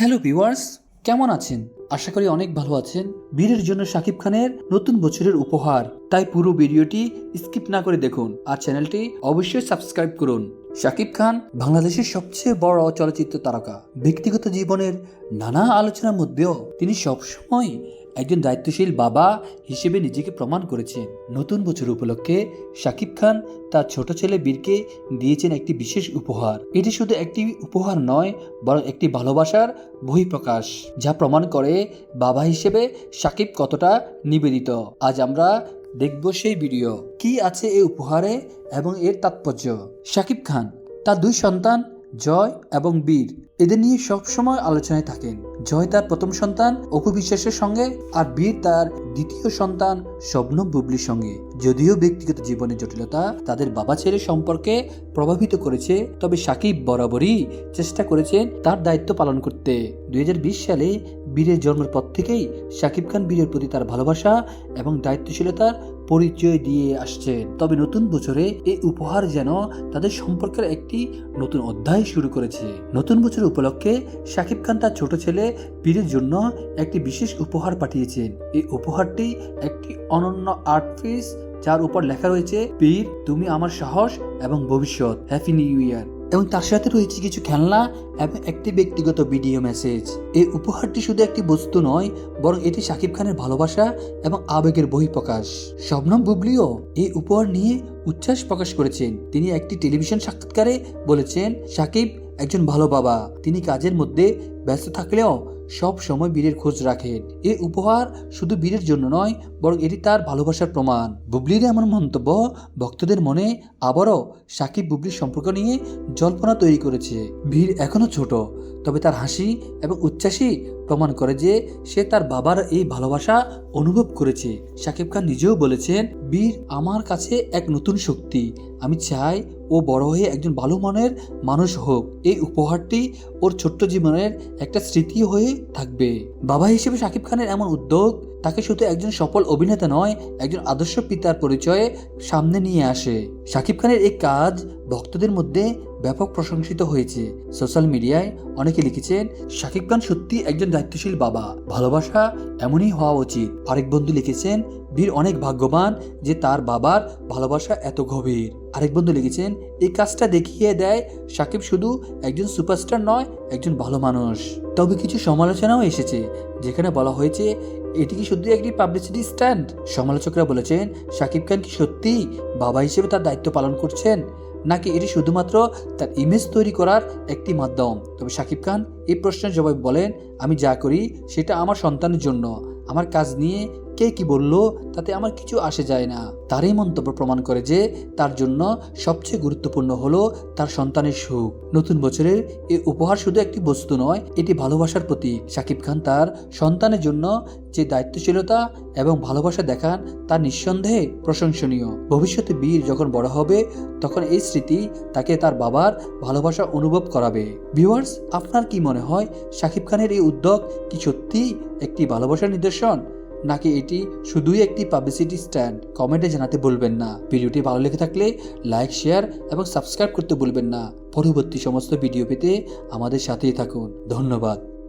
Hello viewers, কেমন আছেন? আশা করি অনেক ভালো আছেন। বীরের জন্য শাকিব খানের নতুন বছরের উপহার। তাই পুরো ভিডিওটি স্কিপ না করে দেখুন আর চ্যানেলটি অবশ্যই সাবস্ক্রাইব করুন। শাকিব খান বাংলাদেশের সবচেয়ে বড় চলচ্চিত্র তারকা। ব্যক্তিগত জীবনের নানা আলোচনার মধ্যেও তিনি সবসময় একজন দায়িত্বশীল বাবা হিসেবে নিজেকে প্রমাণ করেছেন নতুন বছর উপলক্ষে শাকিব খান তার ছোট ছেলে বীরকে দিয়েছেন একটি বিশেষ উপহার। এটি শুধু একটি উপহার নয়, বরং একটি ভালোবাসার বহিঃপ্রকাশ, যা প্রমাণ করে বাবা হিসেবে শাকিব কতটা নিবেদিত। আজ আমরা দেখব সেই ভিডিও। কি আছে এই উপহারে এবং এর তাৎপর্য? শাকিব খান, তার দুই সন্তান জয় এবং বীর, এদের নিয়ে সবসময় আলোচনায় থাকেন। জয় তার প্রথম সন্তান, অপু বিশ্বাসের সঙ্গে, আর বীর তার দ্বিতীয় সন্তান স্বপ্ন বুবলির সঙ্গে। যদিও ব্যক্তিগত জীবনের জটিলতা তাদের বাবা ছেলে সম্পর্কে প্রভাবিত করেছে, তবে সাকিব বরাবরই চেষ্টা করেছেন তার দায়িত্ব পালন করতে। দুই হাজার বিশ সালে বীরের জন্মের পর থেকেই সাকিব খান বীরের প্রতি তার ভালোবাসা এবং দায়িত্বশীলতার পরিচয় দিয়ে আসছেন তবে নতুন বছরে এই উপহার যেন তাদের সম্পর্কের একটি নতুন অধ্যায় শুরু করেছে। নতুন বছর উপলক্ষে শাকিব খান তার ছোট ছেলে বীরের জন্য একটি বিশেষ উপহার পাঠিয়েছেন। এই উপহারটি একটি অনন্য আর্ট পিস, যার উপর লেখা রয়েছে বীর তুমি আমার সাহস এবং ভবিষ্যৎ। Happy new year. এবং তার সাথে রয়েছে কিছু খেলনা এবং একটি ব্যক্তিগত ভিডিও মেসেজ। এই উপহারটি শুধু একটি বস্তু নয়, বরং এটি শাকিব খানের ভালোবাসা এবং আবেগের বহিঃপ্রকাশ। শবনম বুবলিও এই উপহার নিয়ে উচ্ছ্বাস প্রকাশ করেছেন। তিনি একটি টেলিভিশন সাক্ষাৎকারে বলেছেন, সাকিব একজন ভালো বাবা। তিনি কাজের মধ্যে ব্যস্ত থাকলেও সব সময় বীরের খোঁজ রাখেন এই উপহার শুধু বীরের জন্য নয়, বরং এটি তার ভালোবাসার প্রমাণ। বুবলির এমন মন্তব্য ভক্তদের মনে আবারও সাকিব বুবলির সম্পর্ক নিয়ে জল্পনা তৈরি করেছে। বীর এখনও ছোট, তবে তার হাসি এবং উচ্ছ্বাসই প্রমাণ করে যে সে তার বাবার এই ভালোবাসা অনুভব করেছে। সাকিব খান নিজেও বলেছেন, বীর আমার কাছে এক নতুন শক্তি। আমি চাই ও বড় হয়ে একজন ভালো মনের মানুষ হোক। এই উপহারটি ওর ছোট্ট জীবনের একটা স্মৃতি হয়ে থাকবে। বাবা হিসেবে শাকিব খানের এমন উদ্যোগ তাকে শুধু একজন সফল অভিনেতা নয়, একজন আদর্শ পিতার পরিচয়ে সামনে নিয়ে আসে। শাকিব খানের এই কাজ ভক্তদের মধ্যে ব্যাপক প্রশংসিত হয়েছে। সোশ্যাল মিডিয়ায় অনেকে লিখেছেন, শাকিব খান সত্যি একজন দায়িত্বশীল বাবা। ভালোবাসা এমনই হওয়া উচিত। আরেক বন্ধু লিখেছেন, বীর অনেক ভাগ্যবান যে তার বাবার ভালোবাসা এত গভীর। আরেক বন্ধু লিখেছেন, এই কাজটা দেখিয়ে দেয় সাকিব শুধু একজন সুপারস্টার নয়, একজন ভালো মানুষ। তবে কিছু সমালোচনাও এসেছে, যেখানে বলা হয়েছে এটি কি শুধু একটি পাবলিসিটি স্ট্যান্ড সমালোচকরা বলেছেন শাকিব খান কি সত্যি বাবা হিসেবে তার দায়িত্ব পালন করছেন? নাকি এটি শুধুমাত্র তার ইমেজ তৈরি করার একটি মাধ্যম? তবে শাকিব খান এই প্রশ্নের জবাব বলেন, আমি যা করি সেটা আমার সন্তানের জন্য। আমার কাজ নিয়ে কে কি বলল তাতে আমার কিছু আসে যায় না। তার এই মন্তব্য প্রমাণ করে যে তার জন্য সবচেয়ে গুরুত্বপূর্ণ হলো তার সন্তানের সুখ। নতুন বছরের এ উপহার শুধু একটি বস্তু নয়, এটি ভালোবাসার প্রতীক। শাকিব খান তার সন্তানের জন্য যে দায়িত্বশীলতা এবং ভালোবাসা দেখান তা নিঃসন্দেহে প্রশংসনীয়। ভবিষ্যতে বীর যখন বড় হবে, তখন এই স্মৃতি তাকে তার বাবার ভালোবাসা অনুভব করাবে। ভিউয়ার্স, আপনার কি মনে হয় শাকিব খানের এই উদ্যোগ কি সত্যি একটি ভালোবাসার নিদর্শন? নাকি এটি শুধুই একটি পাবলিসিটি স্ট্যান্ড কমেন্টে জানাতে বলবেন না। ভিডিওটি ভালো লেগে থাকলে লাইক শেয়ার এবং সাবস্ক্রাইব করতে ভুলবেন না। পরবর্তী সমস্ত ভিডিও পেতে আমাদের সাথেই থাকুন। ধন্যবাদ।